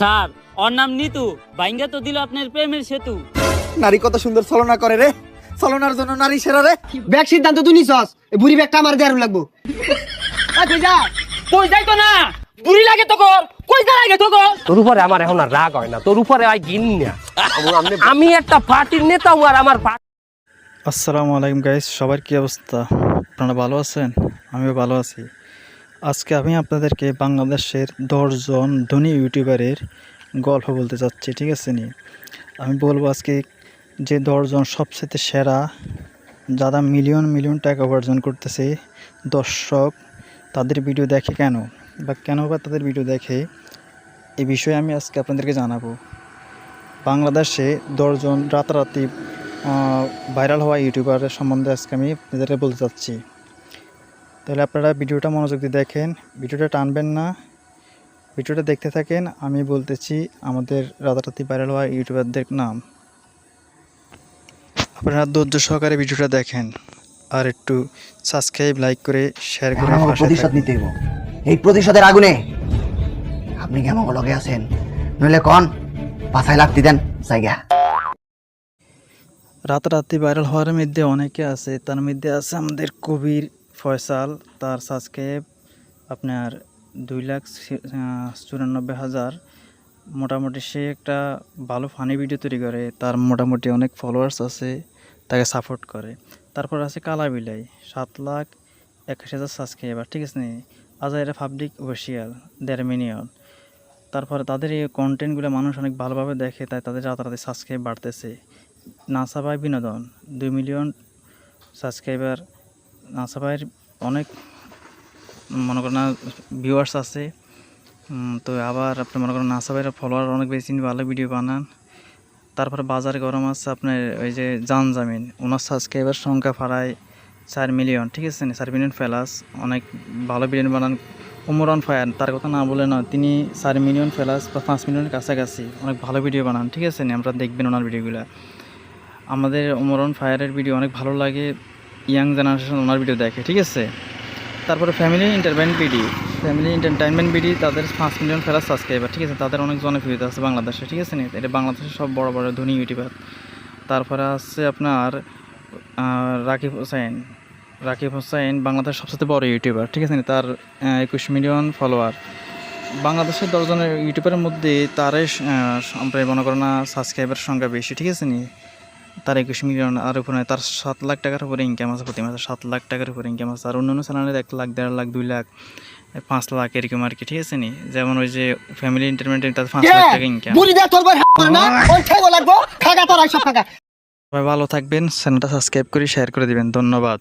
Sir ওর নাম নিতু। বাইঙ্গা তো দিল আপনার প্রেমের সেতু। নারী কত সুন্দর ছলনা করে রে। ছলনার জন্য নারী সেরা রে। ব্যাগ সিদ্ধান্ত তুই নিছস। এই বুড়ি ব্যাগটা আমার দেয়ার লাগবো। তুই যা। কই যাই তো না? বুড়ি লাগে তো কর। কই যা লাগে তো কর? তোর উপরে আমার এখন আর রাগ হয় না। তোর উপরে আই গিন না আমি একটা পার্টির নেতা আর আমার পার্টি আসসালামু আলাইকুম গাইস সবার কি অবস্থা? আপনারা ভালো আছেন? আমিও ভালো আছি। আজকে আমি আপনাদেরকে বাংলাদেশের দশজন ধনী ইউটিউবারের গল্প বলতে চাচ্ছি, ঠিক আছে নি? আমি বলব আজকে যে দশজন সবচেয়ে সেরা, যারা মিলিয়ন মিলিয়ন টাকা উপার্জন করতেছে, দর্শক, তাদের ভিডিও দেখে কেন? বা কেন বা তাদের ভিডিও দেখে এই বিষয়ে আমি আজকে আপনাদেরকে জানাব। বাংলাদেশে দশজন রাতারাতি ভাইরাল হওয়া ইউটিউবারের সম্বন্ধে আজকে আমি আপনাদেরকে বলতে চাচ্ছি। তাহলে আপনারা ভিডিওটা মনোযোগ দিয়ে দেখেন। ভিডিওটা টানবেন না। ভিডিওটা দেখতে থাকেন। আমি বলতেছি আমাদের রাতারাতি ভাইরাল হওয়া ইউটিউবারদের নাম। আপনারা ধৈর্য সহকারে ভিডিওটা দেখেন আর একটু সাবস্ক্রাইব লাইক করে শেয়ার করে আমার প্রতিশোধ নিতে এই প্রতিশোধের আগুনে আপনি কেমন লগে আছেন? নইলে কন? পাছায় লাগতে দেন জায়গা। রাতারাতি ভাইরাল হওয়ার মধ্যে অনেকে আছে। তার মধ্যে আছে আমাদের কবির ফয়সাল তার সাবস্ক্রাইব আপনার দুই লাখ চুরানব্বই হাজার। মোটামুটি সে একটা ভালো ফানি ভিডিও তৈরি করে। তার মোটামুটি অনেক ফলোয়ার্স আছে, তাকে সাপোর্ট করে। তারপর আছে কালা বিলাই, সাত লাখ একাশি হাজার সাবস্ক্রাইবার ঠিক আছে আজাইরা পাবলিক অফিসিয়াল দেড় মিলিয়ন তারপরে তাদের এই কন্টেন্টগুলো মানুষ অনেক ভালোভাবে দেখে, তাই তাদের রাতারাতি সাবস্ক্রাইব বাড়তেছে। নাসাবাই বিনোদন, দুই মিলিয়ন সাবস্ক্রাইবার নাসাবাইয়ের অনেক, মনে করেন ভিউয়ার্স আছে। তো আবার আপনি মনে করেন নাসাবাইয়ের ফলোয়ার অনেক বেশি ভালো ভিডিও বানান। তারপরে বাজার গরম আছে, আপনার ওই যে জান জামিন ওনার সাবস্ক্রাইবার সংখ্যা প্রায় চার মিলিয়ন ঠিক আছে? চার মিলিয়ন ফেলাস অনেক ভালো ভিডিও বানান। উমরান ফায়ার, তার কথা না বলে না তিনি চার মিলিয়ন ফেলাস বা পাঁচ মিলিয়নের কাছাকাছি অনেক ভালো ভিডিও বানান, ঠিক আছে? আমরা দেখবেন ওনার ভিডিওগুলো আমাদের ওমরন ফায়ারের ভিডিও অনেক ভালো লাগে। ইয়াং জেনারেশন ওনার ভিডিও দেখে, ঠিক আছে? তারপরে family entertainment BD. Family entertainment BD, তাদের পাঁচ মিলিয়ন ফেলার সাবস্ক্রাইবার ঠিক আছে? তাদের অনেক জনপ্রিয়তা আছে বাংলাদেশে, ঠিক আছে? এটা বাংলাদেশের সব বড় বড় ধনী ইউটিউবার। তারপরে আছে আপনার রাকিব হোসেন। রাকিব হোসেন বাংলাদেশের সবচেয়ে বড় ইউটিউবার, ঠিক আছে? তার একুশ মিলিয়ন ফলোয়ার বাংলাদেশের দশজনের ইউটিউবের মধ্যে তারাই আমরা মনে করো না সাবস্ক্রাইবার সংখ্যা বেশি, ঠিক আছে নি? তার একুশ মিলিয়ন আর উপরে তার সাত লাখ টাকার উপরে ইনকাম আছে প্রতি মাসে সাত লাখ টাকার উপরে ইনকাম আছে। আর অন্যান্য চ্যানেলের এক লাখ দেড় লাখ দুই লাখ পাঁচ লাখ এরকম আর কি ঠিক আছে নি? যেমন ওই যে ফ্যামিলি এন্টারটেনমেন্ট তার পাঁচ লাখ টাকা ইনকাম সবাই ভালো থাকবেন চ্যানেলটা সাবস্ক্রাইব করে শেয়ার করে দিবেন ধন্যবাদ।